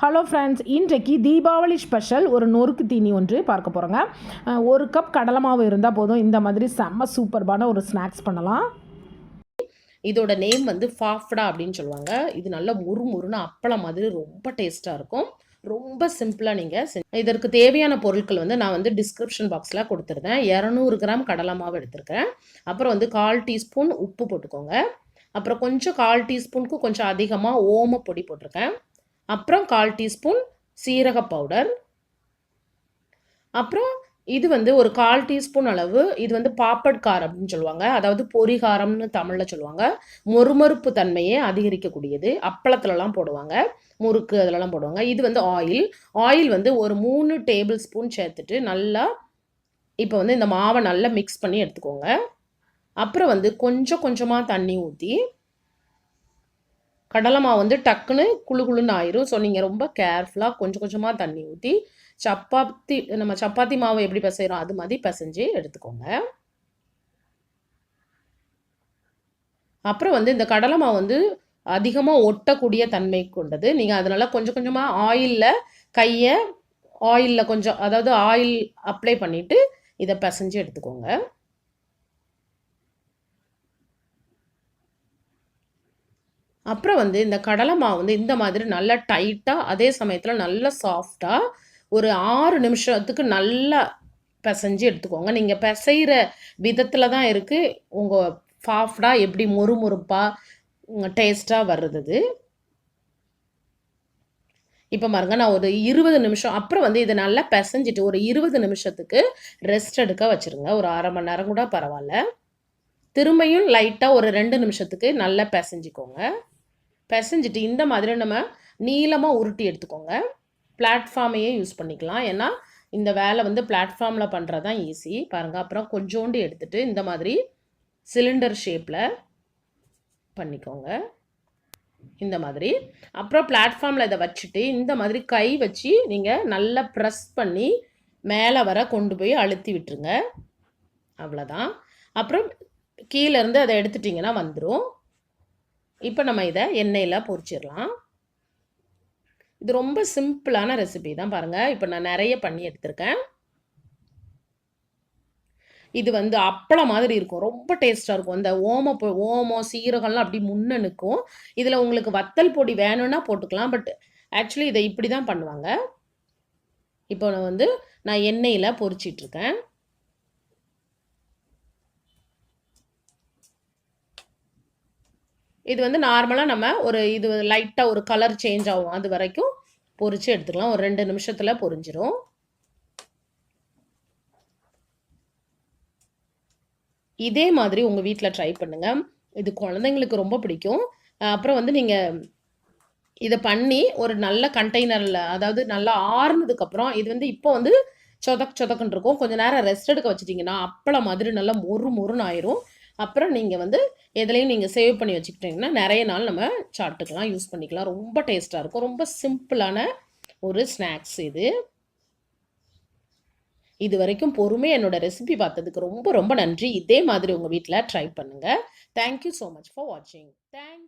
Hello friends இன்றைக்கு Deepavali special ஒரு நொறுக்கு தீனி ஒன்று பார்க்க போகிறோங்க ஒரு கப் கடலை மாவு இருந்தால் போதும். இந்த மாதிரி செம்ம சூப்பர்பான ஒரு ஸ்நாக்ஸ் பண்ணலாம். இதோட நேம் வந்து ஃபாஃப்டா அப்படின்னு சொல்லுவாங்க. இது நல்ல முறு முறுனு அப்பளம் மாதிரி ரொம்ப டேஸ்ட்டாக இருக்கும். ரொம்ப சிம்பிளாக நீங்கள் இதற்கு தேவையான பொருட்கள் வந்து நான் வந்து டிஸ்கிரிப்ஷன் பாக்ஸில் கொடுத்துருந்தேன். இரநூறு கிராம் கடலை மாவு எடுத்திருக்கேன் அப்புறம் வந்து கால் டீஸ்பூன் உப்பு போட்டுக்கோங்க. அப்புறம் கொஞ்சம் கால் டீஸ்பூனுக்கு கொஞ்சம் அதிகமாக ஓம பொடி போட்டிருக்கேன். அப்புறம் கால் டீஸ்பூன் சீரக பவுடர். அப்புறம் இது வந்து ஒரு கால் டீஸ்பூன் அளவு இது வந்து பாப்பட் காரம் அப்படின்னு சொல்லுவாங்க. அதாவது பொரிகாரம்னு தமிழில் சொல்லுவாங்க. மொறுமொறுப்பு தன்மையை அதிகரிக்கக்கூடியது. அப்பளத்துலலாம் போடுவாங்க. முறுக்கு அதிலலாம் போடுவாங்க. இது வந்து ஆயில் ஆயில் வந்து ஒரு மூணு டேபிள் ஸ்பூன் சேர்த்துட்டு நல்லா இப்போ வந்து இந்த மாவை நல்லா மிக்ஸ் பண்ணி எடுத்துக்கோங்க. அப்புறம் வந்து கொஞ்சம் கொஞ்சமாக தண்ணி ஊற்றி கடலை மாவு வந்து டக்குன்னு குளு குளுன்னு ஆயிரும். ஸோ நீங்கள் ரொம்ப கேர்ஃபுல்லாக கொஞ்சம் கொஞ்சமாக தண்ணி ஊற்றி சப்பாத்தி நம்ம சப்பாத்தி மாவு எப்படி பிசைகிறோம் அது மாதிரி பிசைஞ்சு எடுத்துக்கோங்க. அப்புறம் வந்து இந்த கடலை மாவு வந்து அதிகமாக ஒட்டக்கூடிய தன்மை கொண்டது. நீங்கள் அதனால் கொஞ்சம் கொஞ்சமாக ஆயிலில் கையை ஆயிலில் கொஞ்சம் அதாவது ஆயில் அப்ளை பண்ணிவிட்டு இதை பிசைஞ்சு எடுத்துக்கோங்க. அப்புறம் வந்து இந்த கடலை மாவு வந்து இந்த மாதிரி நல்லா டைட்டாக அதே சமயத்தில் நல்லா சாஃப்டாக ஒரு ஆறு நிமிஷத்துக்கு நல்லா பிசைஞ்சு எடுத்துக்கோங்க. நீங்கள் பிசைகிற விதத்தில் தான் இருக்குது உங்கள் சாஃப்டாக எப்படி மொறுமொறுப்பாக டேஸ்ட்டாக வர்றது இது. இப்போ பாருங்க நான் ஒரு இருபது நிமிஷம் அப்புறம் வந்து இதை நல்லா பிசைஞ்சிட்டு ஒரு இருபது நிமிஷத்துக்கு ரெஸ்ட் எடுக்க வச்சுருங்க. ஒரு அரை மணி நேரம் கூட பரவாயில்ல. திரும்பியும் லைட்டாக ஒரு ரெண்டு நிமிஷத்துக்கு நல்லா பிசைஞ்சிக்கோங்க. பிசைஞ்சிட்டு இந்த மாதிரி நம்ம நீளமாக உருட்டி எடுத்துக்கோங்க. பிளாட்ஃபார்மையே யூஸ் பண்ணிக்கலாம். ஏன்னா இந்த வேலை வந்து பிளாட்ஃபார்மில் பண்ணுறது தான் ஈஸி. பாருங்கள் அப்புறம் கொஞ்சோண்டு எடுத்துகிட்டு இந்த மாதிரி சிலிண்டர் ஷேப்பில் பண்ணிக்கோங்க. இந்த மாதிரி. அப்புறம் பிளாட்ஃபார்மில் இதை வச்சுட்டு இந்த மாதிரி கை வச்சு நீங்கள் நல்லா ப்ரெஸ் பண்ணி மேலே வர கொண்டு போய் அழுத்தி விட்டுருங்க. அவ்வளோதான் அப்புறம் கீழேருந்து அதை எடுத்துட்டிங்கன்னா வந்துடும் இப்போ நம்ம இதை எண்ணெயில் பொரிச்சிடலாம். இது ரொம்ப சிம்பிளான ரெசிபி தான் பாருங்கள் இப்போ நான் நிறைய பண்ணி எடுத்திருக்கேன். இது வந்து அப்பளம் மாதிரி இருக்கும். ரொம்ப டேஸ்ட்டாக இருக்கும். இந்த ஓம பொ ஓமம் சீரகம்லாம் அப்படி முன்ன நிற்கும். இதில் உங்களுக்கு வத்தல் பொடி வேணும்னா போட்டுக்கலாம். பட் ஆக்சுவலி இதை இப்படி தான் பண்ணுவாங்க. இப்போ நான் வந்து நான் எண்ணெயில் பொரிச்சிட்ருக்கேன் இது வந்து நார்மலாக நம்ம ஒரு இது லைட்டாக ஒரு கலர் சேஞ்ச் ஆகும். அது வரைக்கும் பொறிச்சு எடுத்துக்கலாம். ஒரு ரெண்டு நிமிஷத்தில் பொறிஞ்சிரும். இதே மாதிரி உங்கள் வீட்டில் ட்ரை பண்ணுங்கள் இது குழந்தைங்களுக்கு ரொம்ப பிடிக்கும். அப்புறம் வந்து நீங்கள் இதை பண்ணி ஒரு நல்ல கண்டெய்னரில் அதாவது நல்லா ஆறுனதுக்கப்புறம் இது வந்து இப்போ வந்து சொதக் சொதக்குன்னு இருக்கும். கொஞ்சம் நேரம் ரெஸ்ட் எடுக்க வச்சிட்டிங்கன்னா அப்பளம் மாதிரி நல்லா மொறு மொறுன்னு ஆயிரும். அப்புறம் நீங்கள் வந்து எதுலேயும் நீங்கள் சேவ் பண்ணி வச்சுக்கிட்டிங்கன்னா நிறைய நாள் நம்ம சாப்பிட்டுக்கலாம் யூஸ் பண்ணிக்கலாம். ரொம்ப டேஸ்ட்டாக இருக்கும். ரொம்ப சிம்பிளான ஒரு ஸ்நாக்ஸ் இது. இது வரைக்கும் பொறுமையாக என்னோட ரெசிபி பார்த்ததுக்கு ரொம்ப ரொம்ப நன்றி. இதே மாதிரி உங்கள் வீட்டில் ட்ரை பண்ணுங்கள் thank you so much for வாட்சிங் தேங்க்